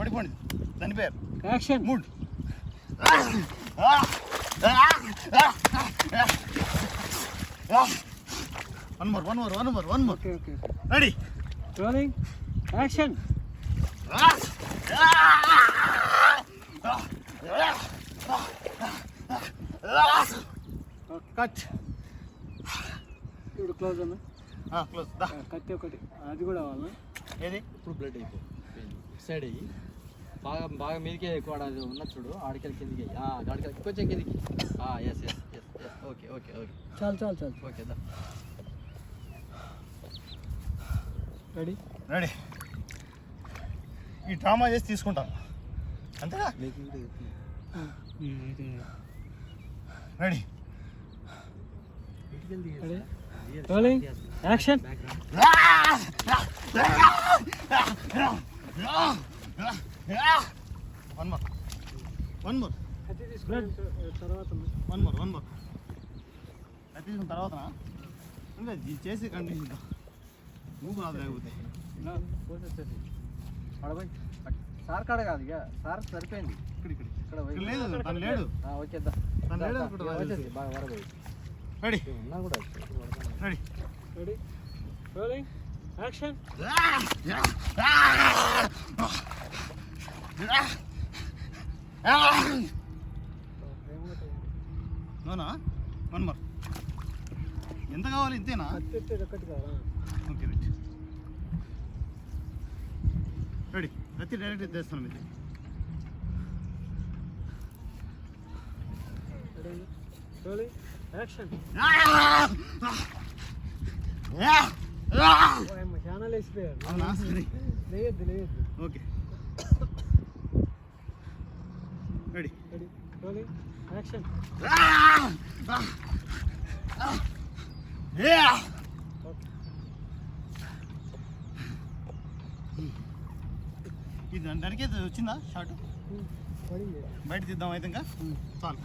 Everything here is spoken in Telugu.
పడిపోండి దాని పేరు. Action. Mood. One more one more one more one more. Okay okay. Ready. Rolling? Action. Cut. ఇప్పుడు క్లోజ్ అన్న? క్లోజ్ దా. కత్తి ఒకటి. అది కూడా కావాలన్నా ఏది? ఇప్పుడు బ్లడ్ అయిపోయింది సైడ్ అయ్యి. బాగా బాగా మీదకే ఎక్కువ ఆడ ఉన్న చూడు. ఆడికెళ్ళి కిందికి. ఆడికెళ్ళి కొంచెం కిందికి. Yes yes yes okay okay okay చాలు చాలు చాలు. ఓకే దా. రెడీ రెడీ ఈ డ్రామా చేసి తీసుకుంటాను. అంతేగా ready ready rolling action one more one more తర్వాత వన్ మోర్ వన్ మోర్ అది తీసుకున్న తర్వాత ఇంకా ఇది చేసి కండిషన్ లేకపోతే వచ్చేసి ఆడపోయి సార్ కాడ కాదు ఇక సార్ సరిపోయింది. ఇక్కడ ఇక్కడ. ఇక్కడ లేదు తను లేడు. ఆ, ఓకే తను లేడు వచ్చేసి. బాగా వరపోయి రెడీ ఉన్నా కూడా ఇప్పుడు పడతాను. రెడీ రెడీ రోలింగ్ యాక్షన్ నోనా వన్ మోర్ ఎంత కావాలి? ఇంతేనా? ఒకటి కావాలా ఓకే రైట్ రెడీ ప్రతి డైరెక్ట్ మీకు. రెడీ రోలింగ్ యాక్షన్ అవునా సరే లేయద్దు లేయద్దు okay ready ready rolling action ఇది దానికి వచ్చిందా షార్ట్ పడింది బయట తీద్దాం అయితే ఇంకా చాలు.